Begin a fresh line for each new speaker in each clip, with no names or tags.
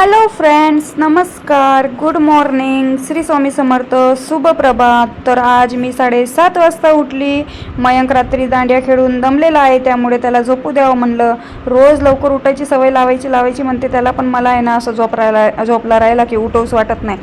Hello friends नमस्कार. Good morning Shri Swami Samarth. शुभ प्रभात. तर आज मी साडेसात वाजता उठली. मयंक रात्री दांड्या खेळून दमलेला आहे. त्यामुळे त्याला झोपू द्यावं म्हणलं. रोज लवकर उठायची सवय लावायची लावायची म्हणते त्याला पण मला आहे ना असं झोप राहायला झोपला राहायला की उठवूच वाटत नाही.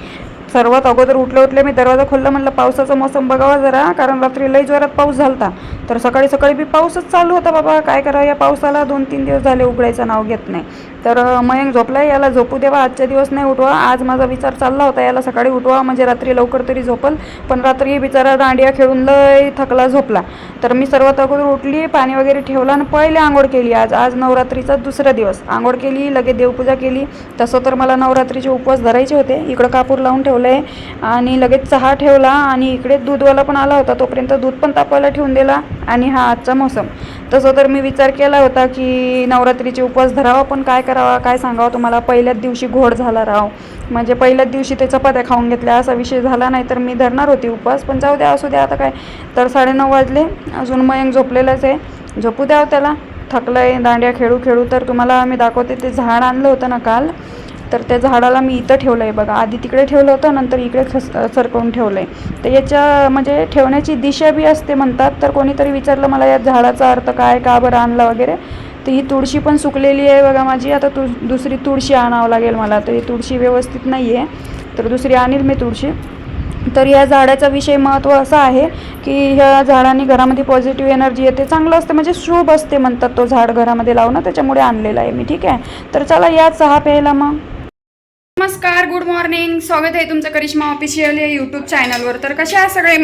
सर्वात अगोदर उठले उठले मी दरवाजा खोलला म्हणलं पावसाचा मोसम बघावा जरा कारण रात्री लई जोरात पाऊस झालता. तर सकाळी सकाळी बी पाऊसच चालू होता बाबा. काय करावं या पावसाला दोन तीन दिवस झाले उघडायचं नाव घेत नाही. तर मयंक झोपला याला झोपू देवा आजच्या दिवस नाही उठवा. आज माझा विचार चालला होता याला सकाळी उठवा म्हणजे रात्री लवकर तरी झोपल. पण रात्री बिचारा दांडिया खेळून लय थकला झोपला. तर मी सर्वात अगोदर उठली पाणी वगैरे ठेवलं आणि पहिले आंघोळ केली. आज आज नवरात्रीचा दुसरा दिवस. आंघोळ केली लगेच देवपूजा केली. तसं तर मला नवरात्रीचे उपवास धरायचे होते. इकडं कापूर लावून ठेवलं आहे आणि लगेच चहा ठेवला आणि इकडे दूधवाला पण आला होता. तोपर्यंत दूध पण तापवायला ठेवून दिला. आणि हा आजचा मोसम. तसं तर मी विचार केला होता की नवरात्रीचे उपवास धरावा पण काय करावा काय सांगावं तुम्हाला? पहिल्याच दिवशी घोड झाला राव. म्हणजे पहिल्याच दिवशी ते चपात्या खाऊन घेतल्या असा विषय झाला नाही तर मी धरणार होती उपवास पण जाऊ द्या असू द्या आता काय? तर साडेनऊ वाजले अजून मयंक झोपलेलंच आहे. झोपू द्यावं त्याला. थकलं आहे दांड्या खेळू खेळू तर तुम्हाला मी दाखवते ते झाड आणलं होतं ना काल. तर त्या झाडाला मी इथं ठेवलं आहे बघा. आधी तिकडे ठेवलं होतं नंतर इकडे खस सरकवून ठेवलं आहे तर याच्या म्हणजे ठेवण्याची दिशा बी असते म्हणतात तर कोणीतरी विचारलं मला या झाडाचा अर्थ काय? का बरं आणला वगैरे? तर ही तुळशी पण सुकलेली आहे बघा माझी. आता तु दुसरी तुळशी आणावं लागेल मला. तर ही तुळशी व्यवस्थित नाही आहे तर दुसरी आणील मी तुळशी. तर या झाडाचा विषय महत्त्व असा आहे की ह्या झाडाने घरामध्ये पॉझिटिव्ह एनर्जी येते. चांगलं असते. म्हणजे शुभ असते म्हणतात तो झाड घरामध्ये लावणं. त्याच्यामुळे आणलेला आहे मी. ठीक आहे? तर चला या चहा प्यायला मग. नमस्कार गुड मॉर्निंग स्वागत आहे तुमचं करिश्मा ऑफिशियल या यूट्यूब चॅनलवर तर कशा आहे सगळे?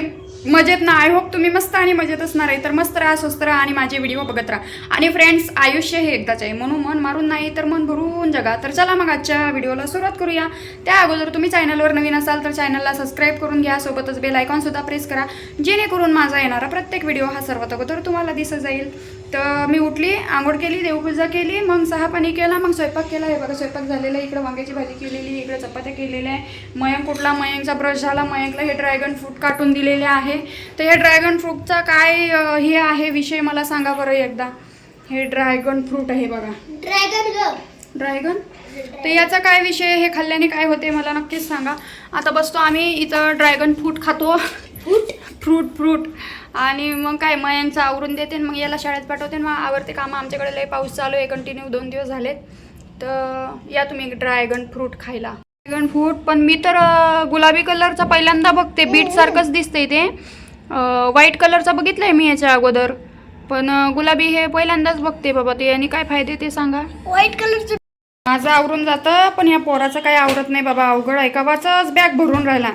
मजेत ना? आय होप तुम्ही मस्त आणि मजेत असणार आहे तर मस्त राहा स्वस्त राहा आणि माझे व्हिडिओ बघत राहा. आणि फ्रेंड्स आयुष्य हे एकदाच आहे. म्हणून मन मारून नाही तर मन भरून जगा. तर चला मग आजच्या व्हिडिओला सुरुवात करूया. त्या अगोदर तुम्ही चॅनलवर नवीन असाल तर चॅनलला सबस्क्राईब करून घ्या. सोबतच बेल आयकॉनसुद्धा प्रेस करा. जेणेकरून माझा येणारा प्रत्येक व्हिडिओ हा सर्वात अगोदर तुम्हाला दिसत जाईल. तर मी उठली आंघोळ केली देवपूजा केली मग सहा पाणी केला मग स्वयंपाक केला. हे बघा स्वयंपाक झालेला आहे. इकडे वांग्याची भाजी केलेली इकडे चपात्या केलेल्या आहे. मयंक कुठला मयंकचा ब्रश झाला मयंकला हे ड्रॅगन फ्रूट काटून दिलेले आहे. तर हे ड्रॅगन फ्रूटचा काय हे आहे विषय मला सांगा बरं एकदा. हे ड्रॅगन फ्रूट आहे बघा.
ड्रॅगन
ड्रॅगन तर याचा काय विषय हे खाल्ल्याने काय होते मला नक्कीच सांगा. आता बसतो आम्ही इथं ड्रॅगन फ्रूट खातो. फ्रूट फ्रूट फ्रूट आणि मग काय मयांचं आवरून देते मग याला शाळेत पाठवते मग आवडते कामं. आमच्याकडे लय पाऊस चालू आहे कंटिन्यू दोन दिवस झालेत. तर या तुम्ही ड्रॅगन फ्रूट खायला. ड्रॅगन फ्रूट पण मी तर गुलाबी कलरचा पहिल्यांदा बघते. बीट सारखंच दिसतंय ते. व्हाईट कलरचा बघितलंय मी याच्या अगोदर. पण गुलाबी हे पहिल्यांदाच बघते बाबा ते. आणि काय फायदे ते सांगा.
व्हाईट कलरचं
माझं आवरून जातं पण या पोराचं काही आवडत नाही बाबा. अवघड आहे. कवाचाच बॅग भरून राहिला.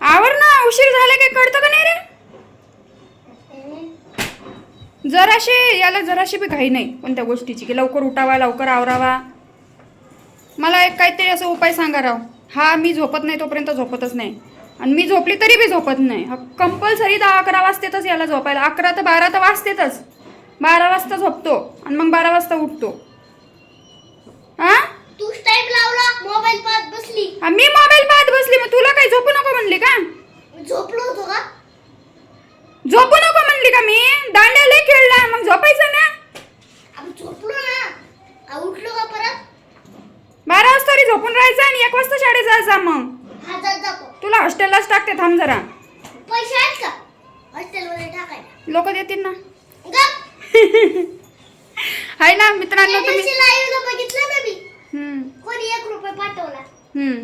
आवर ना उशीर झाला काही कळतं का नाही रे? जराशी याला जराशी बी काही नाही कोणत्या गोष्टीची की लवकर उठावा लवकर आवरावा. मला एक काहीतरी असं उपाय सांगा राव. हा मी झोपत नाही तोपर्यंत झोपतच नाही. आणि मी झोपली तरी बी झोपत नाही. कंपल्सरी दहा अकरा वाजतेतच याला झोपायला. अकरा तर बारा तर वाजतेतच. बारा वाजता झोपतो आणि मग बारा वाजता उठतो. हा
लावला मोबाईल पाहत बसली.
मी मोबाईल पाहत बसली. मग तुला काही झोपू नको म्हणली का?
झोपलो होतो का
झोपू नको म्हणली का मी दांड्या लय खेळला मग झोपायचं ना
आपण झोपलो ना आ, उठलो का परत
बारा वाजता तरी झोपून राहायचं आणि एक वाजता शाळेत जायचा मग
हा जात जातो
तुला हॉस्टेललाच टाकते थांब जरा.
पैसे आहेत का? हॉस्टेलमध्ये टाकायला.
लोक देतील ना.
गप.
आहे ना मित्रांनो तुम्ही
लाईव्ह बघितलं ना मी.
हम्म,
कोणी एक रुपये पाठवला?
हम्म.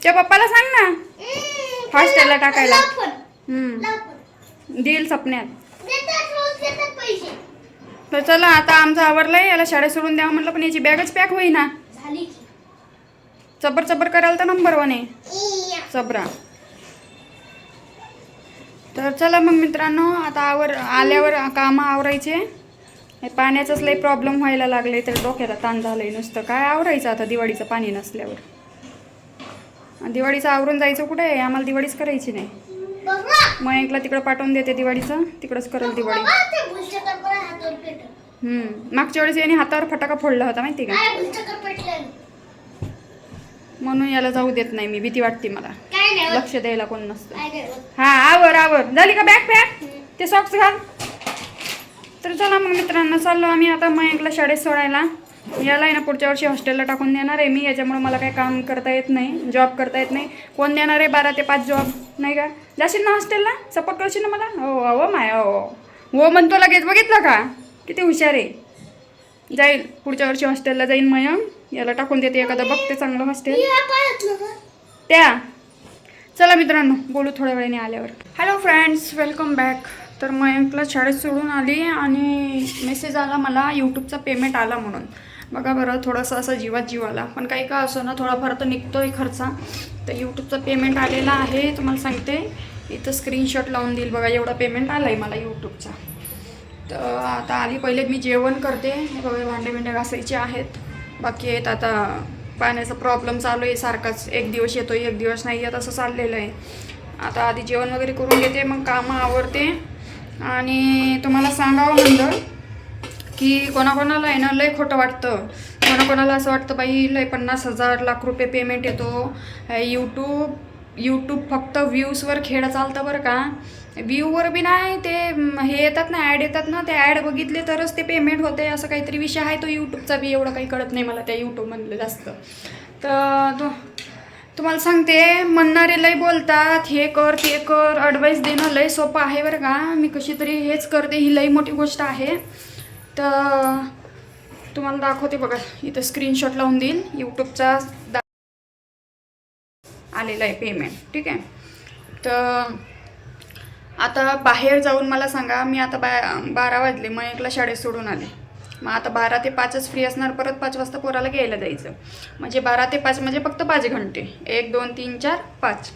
त्या पप्पाला सांग ना.
हम्म,
हॉस्टेलला टाकायला.
लाव पण,
हम्म.
लाव पण.
देईल सपन्यात.
देतात रोज देतात पैसे.
तर चला आता आमचं आवरलंय. याला शाळेत सोडून द्यावं म्हटलं पण याची बॅगच पॅक होईना.
झाली की.
चबर चबर करायला तर नंबर वन आहे. चबरा तर चला मग मित्रांनो आता आवर आल्यावर कामं आवरायचे. पाण्याचाच लई प्रॉब्लेम व्हायला लागले तर डोक्याला ताण झालंय नुसतं. काय आवरायचं आता दिवाळीचं पाणी नसल्यावर? दिवाळीचं आवरून जायचं कुठे? आहे आम्हाला दिवाळीच करायची नाही.
मग
एकला तिकडं पाठवून देते दिवाळीचं तिकडंच करेल दिवाळी. हम्म. मागच्या वेळेस याने हातावर फटाका फोडला होता माहिती का? म्हणून याला जाऊ देत नाही मी भीती वाटते मला. लक्ष द्यायला कोण नसतं. हा आवर आवर. झाली का बॅग पॅक ते सॉक्स घाल. तर चला मग मित्रांनो चाललो आम्ही आता मयंकला शाळेत सोडायला. याला आहे ना पुढच्या वर्षी हॉस्टेलला टाकून देणार आहे मी. याच्यामुळे मला काही काम करता येत नाही जॉब करता येत नाही. कोण देणार आहे? बारा ते पाच जॉब नाही का? जाशील ना हॉस्टेलला सपोर्ट करशील ना मला? हो हो माय हो. हो म्हणतो लगेच. बघितलं का? किती हुशार आहे. जाईल. पुढच्या वर्षी हॉस्टेलला जाईन मयंक. याला टाकून देते एखादं. बघते चांगलं हॉस्टेल त्या. चला मित्रांनो बोलू थोड्या वेळाने आल्यावर. हॅलो फ्रेंड्स वेलकम बॅक तर मयंकला शाळेत सोडून आली आणि मेसेज आला मला यूट्यूबचा पेमेंट आला म्हणून. बघा बरं थोडंसं असं जीवात जीव आला. पण काही का असं ना थोडाफार तर निघतोय खर्चा. तर यूट्यूबचा पेमेंट आलेला आहे तुम्हाला सांगते. इथं स्क्रीनशॉट लावून देईल बघा एवढा पेमेंट आला आहे मला यूट्यूबचा तर आता आली पहिले मी जेवण करते. हे बघा भांडे बिंडे घासायचे आहेत. बाकी आहेत आता पाण्याचा प्रॉब्लेम चालू आहे सारखाच एक दिवस येतो एक दिवस नाही येत असं चाललेलं आहे. आता आधी जेवण वगैरे करून घेते मग कामं आवडते आणि तुम्हाला सांगावं म्हणलं की कोणाकोणाला आहे ना लय खोटं वाटतं. कोणाकोणाला असं वाटतं बाई लय पन्नास हजार लाख रुपये पेमेंट येतो. यूट्यूब यूट्यूब फक्त व्ह्यूजवर खेळ चालतं बरं का. व्ह्यूवर बी नाही ते हे येतात ना ॲड येतात ना ते ॲड बघितले तरच ते पेमेंट होते असं काहीतरी विषय आहे तो यूट्यूबचा बी एवढं काही कळत नाही मला त्या यूट्यूबमधलं जास्त. तर तो तुम्हाला सांगते म्हणणारे लय बोलतात हे कर ते कर ॲडवाईस देणं लय सोपं आहे बरं का. मी कशी तरी हेच करते ही लई मोठी गोष्ट आहे. तर तुम्हाला दाखवते बघा इथं स्क्रीनशॉट लावून देईल. यूट्यूबचा दा आलेला आहे पेमेंट ठीक आहे? तर आता बाहेर जाऊन मला सांगा मी आता बा बारा वाजले मग एकला शाळेत सोडून आले. मग आता बारा ते पाचच फ्री असणार परत पाच वाजता पोराला घ्यायला जायचं म्हणजे बारा ते पाच म्हणजे फक्त पाच घंटे. एक दोन तीन चार पाच.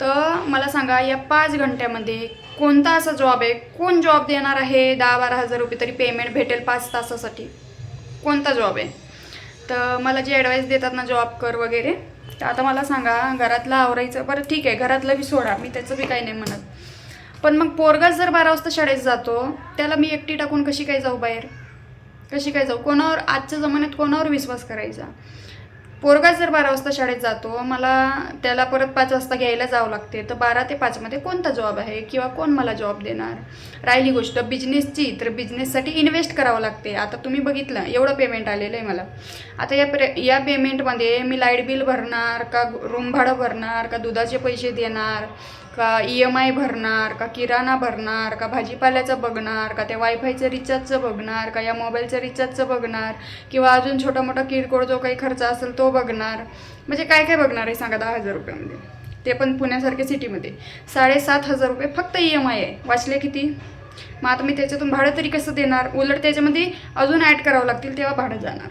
तर मला सांगा या पाच घंट्यामध्ये कोणता असा जॉब आहे? कोण जॉब देणार आहे? दहा बारा हजार रुपये तरी पेमेंट भेटेल पाच तासासाठी. कोणता जॉब आहे? तर मला जे ॲडवाईस देतात ना जॉब कर वगैरे तर आता मला सांगा घरातलं आवरायचं. बरं ठीक आहे घरातलं बी सोडा. मी त्याचं बी काही नाही म्हणत. पण मग पोरगाच जर बारा वाजता शाळेत जातो त्याला मी एकटी टाकून कशी काय जाऊ बाहेर? कशी काय जाऊ? कोणावर आजच्या जमान्यात कोणावर विश्वास करायचा? पोरगाच जर बारा वाजता शाळेत जातो मला त्याला परत पाच वाजता घ्यायला जावं लागते. तर बारा ते पाचमध्ये कोणता जॉब आहे किंवा कोण मला जॉब देणार? राहिली गोष्ट बिझनेसची तर बिझनेससाठी इन्व्हेस्ट करावं लागते. आता तुम्ही बघितलं एवढं पेमेंट आलेलं आहे मला. आता या प्रे या पेमेंटमध्ये मी लाइट बिल भरणार का रूम भाडं भरणार का दुधाचे पैसे देणार? का ई एम आय भरणार का किराणा भरणार का भाजीपाल्याचं बघणार का त्या वायफायचं रिचार्जचं बघणार का या मोबाईलचं रिचार्जचं बघणार किंवा अजून छोटा मोठा किरकोळ जो काही खर्च असेल तो बघणार. म्हणजे काय काय बघणार आहे सांगा दहा हजार रुपयामध्ये? ते पण पुण्यासारख्या सिटीमध्ये. साडेसात हजार रुपये फक्त ई एम आय आहे. वाचले किती? मग आता मी त्याच्यातून भाडं तरी कसं देणार? उलट त्याच्यामध्ये अजून ॲड करावं लागतील तेव्हा भाडं जाणार.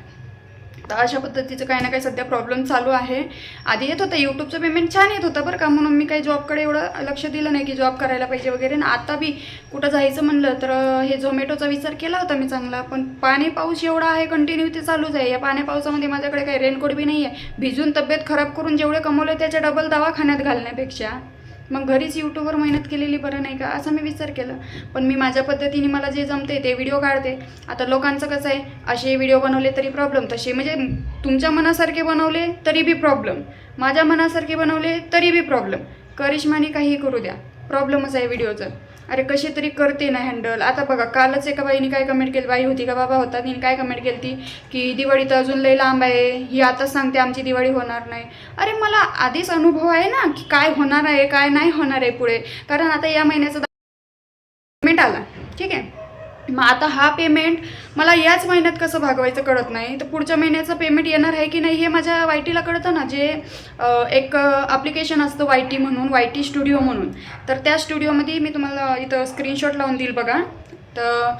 तर अशा पद्धतीचं काही ना काही सध्या प्रॉब्लेम चालू आहे. आधी येत होतं यूट्यूबचं पेमेंट छान येत होतं बरं का. म्हणून मी काही जॉबकडे एवढं लक्ष दिलं नाही की जॉब करायला पाहिजे वगैरे. ना आता बी कुठं जायचं म्हणलं तर हे झोमॅटोचा विचार केला होता मी चांगला. पण पाणी पाऊस एवढा आहे कंटिन्यू ते चालूच आहे. या पाण्या पावसामध्ये माझ्याकडे काही रेनकोट बी नाही आहे भिजून तब्येत खराब करून जेवढे कमवले त्याच्या डबल दवाखान्यात घालण्यापेक्षा. मग घरीच यूट्यूबवर मेहनत केलेली बरं नाही का? असा मी विचार केला. पण मी माझ्या पद्धतीने मला जे जमते ते व्हिडिओ काढते. आता लोकांचं कसं आहे असे व्हिडिओ बनवले तरी प्रॉब्लेम तसे म्हणजे तुमच्या मनासारखे बनवले तरी बी प्रॉब्लेम माझ्या मनासारखे बनवले तरी बी प्रॉब्लेम करिश्माने काही करू द्या. प्रॉब्लेमच आहे व्हिडिओचा अरे कशी तरी करते ना हँडल आता बघा कालच एका बाईने काय कमेंट केली? बाई होती का बाबा होता तिने काय कमेंट केली ती? की दिवाळी तर अजून लई लांब आहे. ही आताच सांगते आमची दिवाळी होणार नाही. अरे मला आधीच अनुभव आहे ना की काय होणार आहे काय नाही होणार आहे पुढे. कारण आता या महिन्याचा पेमेंट आला ठीक आहे मग आता हा पेमेंट मला याच महिन्यात कसं भागवायचं कळत नाही. तर पुढच्या महिन्याचं पेमेंट येणार आहे की नाही हे माझ्या वाय टीला कळतं ना जे एक ॲप्लिकेशन असतं वाय टी म्हणून वाय टी स्टुडिओ म्हणून. तर त्या स्टुडिओमध्ये मी तुम्हाला इथं स्क्रीनशॉट लावून देईल बघा. तर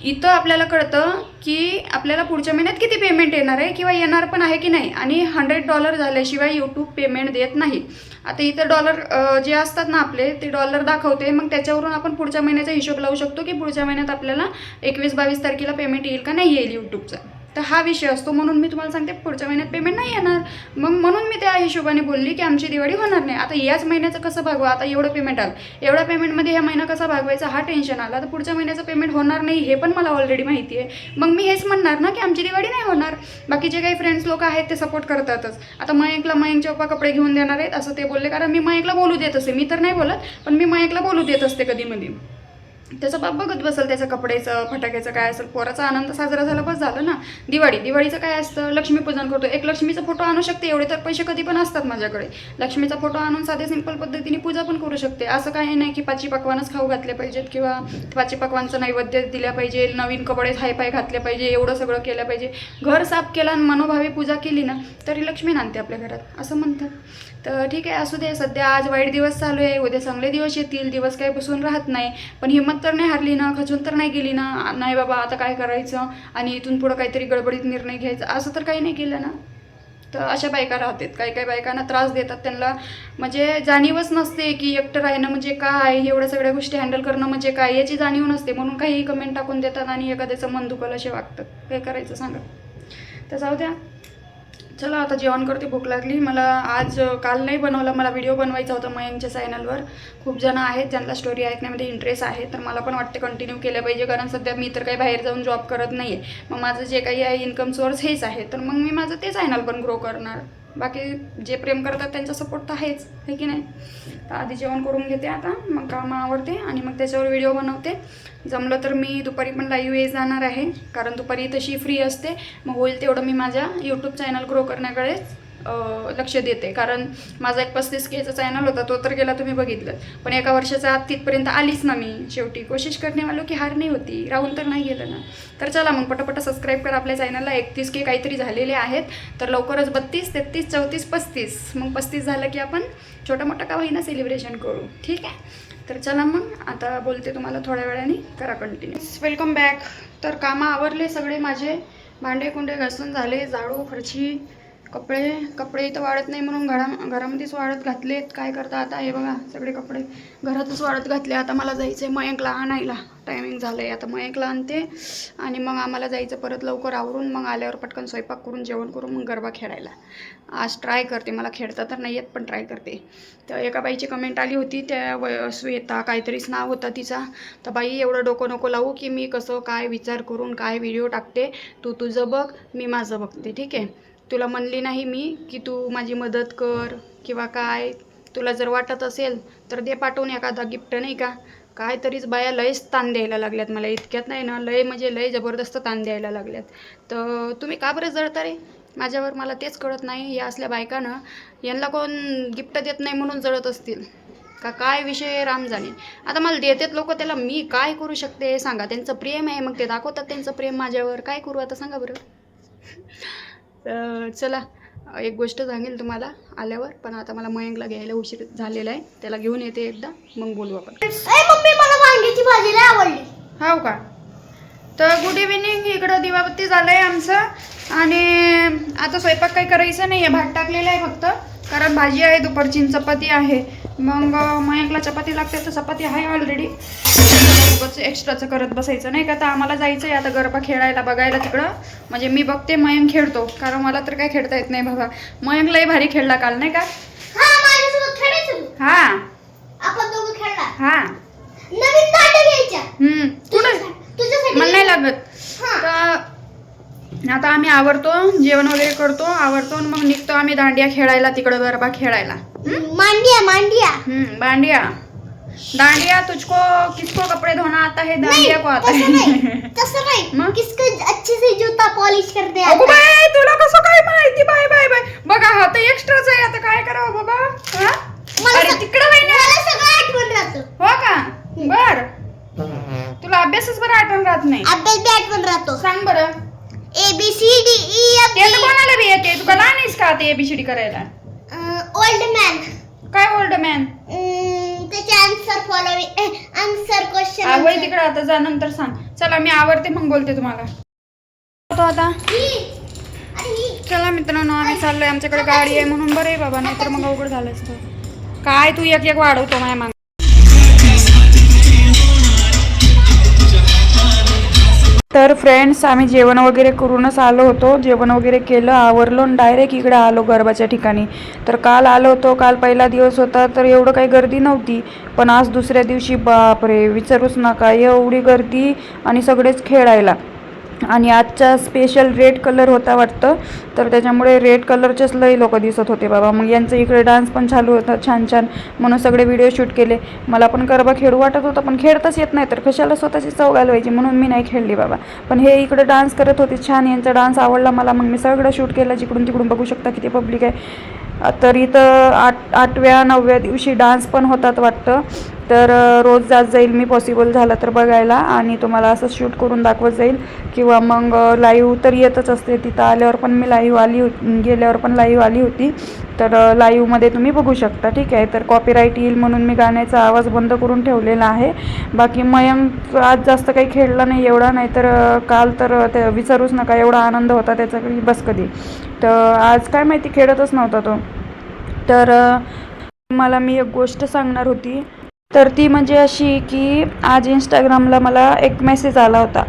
इथं आपल्याला कळतं की आपल्याला पुढच्या महिन्यात किती पेमेंट येणार आहे किंवा येणार पण आहे की नाही आणि हंड्रेड डॉलर झाल्याशिवाय यूट्यूब पेमेंट देत नाही. आता इथं डॉलर जे असतात ना आपले ते डॉलर दाखवते मग त्याच्यावरून आपण पुढच्या महिन्याचा हिशोब लावू शकतो की पुढच्या महिन्यात आपल्याला एकवीस बावीस तारखेला पेमेंट येईल का नाही येईल यूट्यूबचं तर हा विषय असतो. म्हणून मी तुम्हाला सांगते पुढच्या महिन्यात पेमेंट नाही येणार. मग म्हणून मी त्या हिशोबाने बोलली की आमची दिवाळी होणार नाही. आता याच महिन्याचं कसं भागवा? आता एवढं पेमेंट आलं. एवढ्या पेमेंटमध्ये ह्या महिना कसा भागवायचा? हा टेन्शन आला. तर पुढच्या महिन्याचं पेमेंट होणार नाही हे पण मला ऑलरेडी माहिती आहे मग मी हेच म्हणणार ना की आमची दिवाळी नाही होणार. बाकीचे काही फ्रेंड्स लोक आहेत ते सपोर्ट करतातच. आता मयंकला मयंकचे पप्पा कपडे घेऊन देणार आहेत असं ते बोलले. कारण मी मयंकला बोलू देत असते मी तर नाही बोलत पण मी मयंकला बोलू देत असते कधी मधी. त्याचा बाप बघत बसेल त्याचं कपड्याचं फटाक्याचं काय असेल पोराचा आनंद साजरा झाला बस झालं ना. दिवाळी दिवाळीचं काय असतं? लक्ष्मीपूजन करतो. एक लक्ष्मीचा फोटो आणू शकते एवढे तर पैसे कधी पण असतात माझ्याकडे. लक्ष्मीचा फोटो आणून साध्या सिंपल पद्धतीने पूजा पण करू शकते. असं काही नाही की पाची पकवानच खाऊ घातले पाहिजेत किंवा पाची पकवानचं नैवेद्य दिल्या पाहिजे नवीन कपडे हायपाय घातले पाहिजे एवढं सगळं केलं पाहिजे. घर साफ केला आणि मनोभावी पूजा केली ना तरी लक्ष्मी नांदते आपल्या घरात. असं म्हणतात. तर ठीक आहे असू दे सध्या आज वाईट दिवस चालू आहे उद्या चांगले दिवस येतील दिवस काही बसून राहत नाही पण हिंमत तर नाही हारली ना खचून तर नाही गेली ना नाही बाबा आता काय करायचं? आणि इथून पुढं काहीतरी गडबडीत निर्णय घ्यायचा असं तर काही नाही केलं ना. तर अशा बायका राहतात काही काही बायकांना त्रास देतात त्यांना म्हणजे जाणीवच नसते की एकटं राहणं म्हणजे काय एवढ्या सगळ्या गोष्टी हँडल करणं म्हणजे काय याची जाणीव नसते म्हणून काही कमेंट टाकून देतात आणि एखाद्याचं मन दुखल असे वागतात. काय करायचं सांगा? तर जाऊ द्या. चला आता जेवण करते भूक लागली. मला आज काल नाही बनवला मला व्हिडिओ बनवायचा होता मयंकच्या चॅनलवर. खूप जण आहेत ज्यांना स्टोरी ऐकण्यामध्ये इंटरेस्ट आहे तर मला पण वाटते कंटिन्यू केलं पाहिजे कारण सध्या मी तर काही बाहेर जाऊन जॉब करत नाही आहे मग माझं जे काही आहे इन्कम सोर्स हेच आहे. तर मग मी माझं ते चॅनल पण ग्रो करणार. बाकी जे प्रेम करतात त्यांचा सपोर्ट तर आहेच आहे की नाही? तर आधी जेवण करून घेते आता मग कामं आवडते आणि मग त्याच्यावर व्हिडिओ बनवते. जमलं तर मी दुपारी पण लाईव्ह ये जाणार आहे कारण दुपारी तशी फ्री असते. मग होईल तेवढं मी माझ्या यूट्यूब चॅनल ग्रो करण्याकडेच लक्ष देते. कारण माझा एक पस्तीस केचा चॅनल होता तो तर गेला तुम्ही बघितलं पण एका वर्षाचा आत तिथपर्यंत आलीच ना मी शेवटी. कोशिश करणे वालो की हार नाही होती. राहून तर नाही गेलं ना. तर चला मग पटापट सबस्क्राईब करा. आपल्या चॅनलला एकतीस के काहीतरी झालेले आहेत. तर लवकरच बत्तीस तेहतीस चौतीस पस्तीस. मग पस्तीस झालं की आपण छोटा मोठा का होईना सेलिब्रेशन करू. ठीक आहे? तर चला मग. आता बोलते तुम्हाला थोड्या वेळाने. करा कंटिन्यू वेलकम बॅक तर कामं आवरले सगळे माझे. भांडे कुंडे घासून झाले. झाडू फरशी कपडे कपडे इथं वाढत नाही म्हणून घरा घरामध्येच वाढत घातलेत. काय करता आता? हे बघा सगळे कपडे घरातच वाढत घातले. आता मला जायचं आहे मयंकला आणायला. टायमिंग झालं आहे आता मयंकला आणते आणि मग आम्हाला जायचं परत लवकर आवरून मग आल्यावर पटकन स्वयंपाक करून जेवण करून मग गरबा खेळायला. आज ट्राय करते. मला खेळता तर नाही येत पण ट्राय करते. तर एका बाईची कमेंट आली होती त्या व श्वेता काहीतरीच नाव होता तिचा. तर बाई एवढं डोकं नको लावू की मी कसं काय विचार करून काय व्हिडिओ टाकते. तू तुझं बघ मी माझं बघते. ठीक आहे? तुला म्हणली नाही मी की तू माझी मदत कर किंवा काय? तुला जर वाटत असेल तर दे पाठवून एखादा गिफ्ट नाही का? काय तरीच बाया लयच ताण द्यायला लागल्यात मला. इतक्यात नाही ना लय म्हणजे लय जबरदस्त ताण द्यायला लागल्यात. तर तुम्ही का बरं जळता रे? माझ्यावर मला तेच कळत नाही. या असल्या बायकानं यांना कोण गिफ्ट देत नाही म्हणून जळत असतील. का काय विषय राम जाणे आता मला देतात लोक त्याला मी काय करू शकते सांगा. त्यांचं प्रेम आहे मग ते दाखवतात त्यांचं प्रेम माझ्यावर. काय करू आता सांगा बरं? तर चला एक गोष्ट सांगेल तुम्हाला आल्यावर पण आता मला मयंकला घ्यायला उशीर झालेला आहे. त्याला घेऊन येते एकदा मग बोलू आपण.
ए मम्मी मला वांग्याची भाजी लय आवडली.
हो का? तर गुड इव्हिनिंग इकडं दिवाबत्ती झालं आहे आमचं. आणि आता स्वयंपाक काही करायचं नाही आहे भात टाकलेलं आहे फक्त. कारण भाजी आहे दुपारची चपाती आहे. मग मयंकला चपाती लागते तर चपाती आहे ऑलरेडी उगाच एक्स्ट्राचं करत बसायचं. नाही का? तर आम्हाला जायचं आहे आता गरबा खेळायला बघायला तिकडं. म्हणजे मी बघते मयंक खेळतो. कारण मला तर काय खेळता येत नाही बाबा. मयंक लई भारी खेळला काल नाही का?
हा
हा. हा. हम्म. कुठं? मला नाही लागत. तर आता आम्ही आवरतो जेवण वगैरे करतो आवरतो आणि मग निघतो आम्ही दांडिया खेळायला तिकडं गरबा खेळायला.
मांडिया मांडिया.
हम्म दांडिया दांडिया तुझको किसको कपड़े धोना आता है? दांडिया को आता है।
नाही तसं नाही
मग?
किसको अच्छे से जूता पॉलिश करते
अगो बाय तुला कसं काय माहिती? Bye bye bye. बघा हा तर एक्स्ट्राच आहे. आता काय करावं बाबा? हा? अरे
स-
तिकडं बाई ना.
मला सगळं आठवण राहतं.
हो का? बर. तुला अभ्यासच बरं आठवण राहत नाही.
अभ्यास बी आठवण राहतो.
सांग बरं.
A B C D E F
ते तर कोणाला बी येते? तुला लहान आहेस का ते एबीसीडी करायला?
ओल्ड मॅन
काय ओल्ड मॅन
त्याचे आन्सर फॉलोविंग आन्सर क्वेश्चन
आवड तिकडे आता जा नंतर सांग. चला मी आवडते मग बोलते तुम्हाला. तो आता. चला मित्रांनो आम्ही चाललोय. आमच्याकडे गाडी आहे म्हणून बरं आहे बाबा नाहीतर मग अवघड झालं असतं. काय तू एक एक वाढवतो माझ्या माग. तर फ्रेंड्स आम्ही जेवण वगैरे करूनच आलो होतो. जेवण वगैरे केलं आवरलो आणि डायरेक्ट इकडे आलो गरबाच्या ठिकाणी. तर काल आलो होतो. काल पहिला दिवस होता तर एवढं काही गर्दी नव्हती. पण आज दुसऱ्या दिवशी बापरे विचारूच नका. एवढी गर्दी आणि सगळेच खेळायला. आणि आजचा स्पेशल रेड कलर होता वाटतं. तर त्याच्यामुळे रेड कलरचेच लई लोक दिसत होते बाबा. मग यांचं इकडे डान्स पण चालू होता छान छान. म्हणून सगळे व्हिडिओ शूट केले. मला पण गरबा खेळू वाटत होता पण खेळताच येत नाही. तर कशाला स्वतःची चव घालवायची? म्हणून मी नाही खेळली बाबा. पण हे इकडे डान्स करत होते छान. यांचा डान्स आवडला मला. मग मी सगळं शूट केलं जिकडून तिकडून. बघू शकता किती पब्लिक आहे. तर इथं आठ आठव्या नवव्या दिवशी डान्स पण होतात वाटतं. तर रोज जात जाईल मी पॉसिबल झालं तर बघायला आणि तुम्हाला असं शूट करून दाखवत जाईल. किंवा मग लाईव्ह तर येतच असते. तिथं आल्यावर पण मी लाईव्ह आली होती गेल्यावर पण लाईव्ह आली होती. तर लाईव्हमध्ये तुम्ही बघू शकता. ठीक आहे? तर कॉपीराईट येईल म्हणून मी गाण्याचा आवाज बंद करून ठेवलेला आहे. बाकी मयंक आज जास्त काही खेळला नाही एवढा. नाही तर काल तर ते विचारूच नका. एवढा आनंद होता त्याचा बस कधी. तर आज काय माहिती खेळतच नव्हता तो. तर मला मी एक गोष्ट सांगणार होती. तर ती म्हणजे अशी की आज इंस्टाग्रामला मला एक मेसेज आला होता.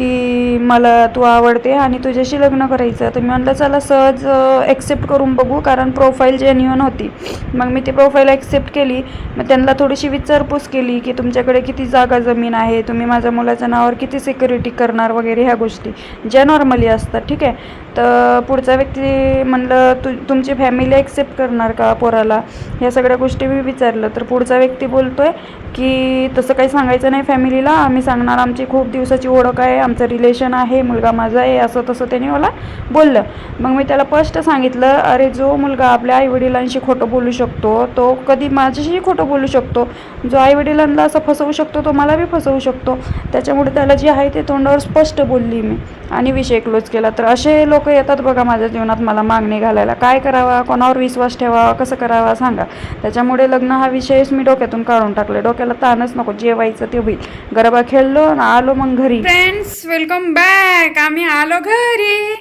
की मला तू आवडते आणि तुझ्याशी लग्न करायचं तर मी म्हटलं चला सहज ॲक्सेप्ट करून बघू कारण प्रोफाईल जेन्युअन होती. मग मी ती प्रोफाईल ॲक्सेप्ट केली. मग त्यांना थोडीशी विचारपूस केली की तुमच्याकडे किती जागा जमीन आहे तुम्ही माझ्या मुलाच्या नावावर किती सिक्युरिटी करणार वगैरे ह्या गोष्टी ज्या नॉर्मली असतात ठीक आहे? तर पुढचा व्यक्ती म्हणलं तु तुमची फॅमिली ॲक्सेप्ट करणार का पोराला? ह्या सगळ्या गोष्टी मी विचारलं. तर पुढचा व्यक्ती बोलतोय की तसं काही सांगायचं नाही फॅमिलीला आम्ही सांगणार आमची खूप दिवसाची ओळख आहे आमचं रिलेशन आहे मुलगा माझा आहे असं तसं त्याने मला बोललं. मग मी त्याला स्पष्ट सांगितलं अरे जो मुलगा आपल्या आईवडिलांशी खोटं बोलू शकतो तो कधी माझ्याशीही खोटं बोलू शकतो. जो आईवडिलांना असं फसवू शकतो तो मला बी फसवू शकतो. त्याच्यामुळे त्याला जे आहे ते तोंडावर स्पष्ट बोलली मी. आणि विषय क्लोज केला. तर असे लोक येतात बघा माझ्या जीवनात मला मागणी घालायला. काय करावा? कोणावर विश्वास ठेवावा कसं करावा? सांगा. त्याच्यामुळे लग्न हा विषयच मी डोक्यातून काढून टाकले डोक्याला ताणच नको. जेवायचं ते होईल. गरबा खेळलो आणि आलो मग घरी. फ्रेंड्स वेलकम बॅक आम्ही आलो घरी.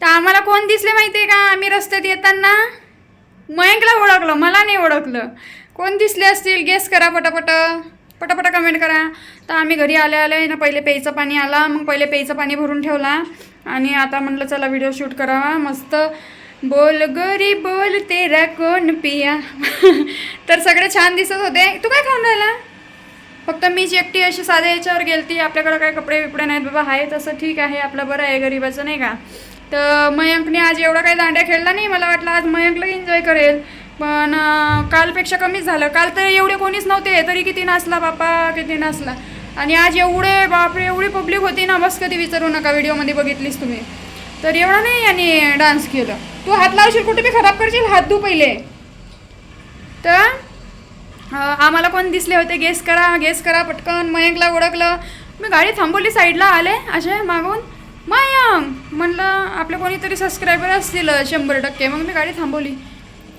तर आम्हाला कोण दिसले माहिती आहे का? आम्ही रस्त्यात येताना मयंकला ओळखलं मला नाही ओळखलं. कोण दिसले असतील? गेस करा पटापट. पटापट कमेंट करा. तर आम्ही घरी आले आले ना पहिले प्यायचं पाणी आला मग पहिले प्यायचं पाणी भरून ठेवला. आणि आता म्हटलं चला व्हिडिओ शूट करावा. मस्त. बोल गोरी बोल तेरा कोण पिया. तर सगळे छान दिसत होते. तू काय खाऊन राहिला? फक्त मीच एकटी अशी साध्या याच्यावर गेलती आपल्याकडं काय कपडे बिपडे नाहीत बाबा आहे तसं ठीक आहे आपलं बरं आहे गरीबाचं नाही का? तर मयंकने आज एवढा काही दांड्या खेळला नाही मला वाटलं आज मयंकला एन्जॉय करेल. पण कालपेक्षा कमीच झालं. काल तर एवढे कोणीच नव्हते तरी किती नाचला बापा किती नाचला. आणि आज एवढे बापरे एवढी पब्लिक होती ना बस कधी विचारू नका व्हिडिओमध्ये बघितलीस तुम्ही. तर एवढा नाही याने डान्स केलं. तू हात लावशील कुठे मी खराब करशील हात धू पहिले. तर आम्हाला कोण दिसले होते गेस करा गेस करा पटकन मयंकला ओळखलं. मी गाडी थांबवली साईडला आले असे मागून मयंक! म्हणलं आपले कोणीतरी सबस्क्रायबर असतील शंभर टक्के. मग मी गाडी थांबवली.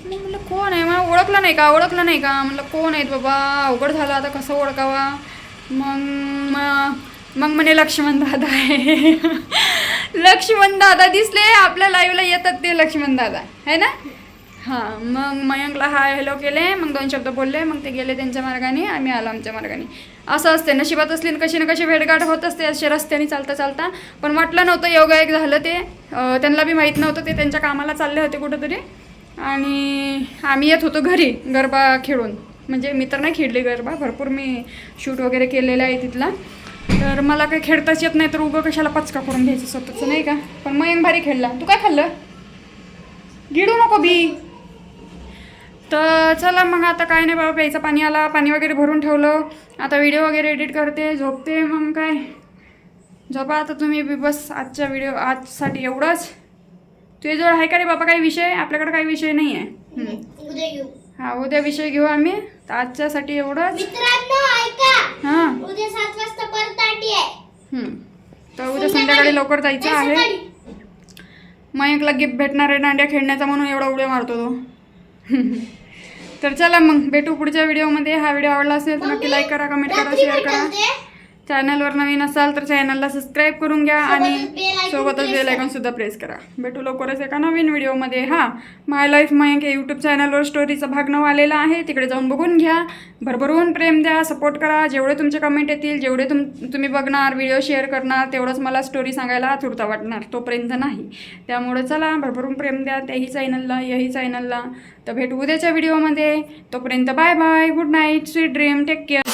मग म्हणलं कोण आहे? मला ओळखलं नाही का? ओळखलं नाही का? म्हणलं कोण आहेत बाबा? अवघड झालं आता कसं ओळखावा? मग मग म्हणे लक्ष्मण दादा आहे. लक्ष्मण दादा दिसले आपल्या लाईव्हला येतात ते लक्ष्मण दादा. है ना? हां मग मयंकला हाय हॅलो केले मग दोन शब्द बोलले मग ते गेले त्यांच्या मार्गाने आम्ही आलो आमच्या मार्गाने. असं असते नशिबात असली कशी ना कशी भेटगाठ होत असते असे रस्त्याने चालता चालता. पण वाटलं नव्हतं योगा एक झालं ते. त्यांना बी माहीत नव्हतं ते त्यांच्या कामाला चालले होते कुठंतरी. आणि आम्ही येत होतो घरी गरबा खेळून. म्हणजे मी तर नाही खेळली गरबा भरपूर मी शूट वगैरे केलेलं आहे तिथला. तर मला काही खेळताच येत नाही तर उगं कशाला पचका करून घ्यायचं स्वतःचं नाही का? पण मयंक भारी खेळला. तू काय खाल्लं? गिडू नको बी. तर चला मग आता काय नाही बाबा प्यायचं पाणी आला पाणी वगैरे भरून ठेवलं. आता व्हिडिओ वगैरे एडिट करते झोपते मग काय. झोपा आता तुम्ही बस आजच्या व्हिडिओ आजसाठी एवढंच. तुझ्याजवळ आहे का रे बाबा काही विषय? आपल्याकडे काही विषय नाही आहे. हा उद्या विषय घेऊ आम्ही. तर आजच्यासाठी एवढंच. हां. तर उद्या संध्याकाळी लवकर जायचं आहे.
सकाळी.
मयंकला गिफ्ट भेटणार आहे दांड्या खेळण्याचा म्हणून एवढा उड्या मारतो तो. तर चला मग भेटू पुढच्या व्हिडिओमध्ये हा व्हिडिओ आवडला असेल तर नक्की लाईक करा कमेंट करा शेअर करा. चॅनलवर नवीन असाल तर चॅनलला सबस्क्राईब करून घ्या आणि
सोबतच
बेल. आयकॉन सुद्धा प्रेस करा. भेटू लवकरच एका नवीन व्हिडिओमध्ये हां माय लाईफ मयंक या यूट्यूब चॅनलवर स्टोरीचा भाग नऊ आलेला आहे. तिकडे जाऊन बघून घ्या. भरभरून प्रेम द्या सपोर्ट करा. जेवढे तुमचे कमेंट येतील जेवढे तुम तुम्ही बघणार व्हिडिओ शेअर करणार तेवढंच मला स्टोरी सांगायला आतुरता वाटणार. तोपर्यंत नाही. त्यामुळे चला भरभरून प्रेम द्या. त्याही चॅनलला याही चॅनलला तर भेटू उद्याच्या व्हिडिओमध्ये तोपर्यंत bye bye good night sweet dream take care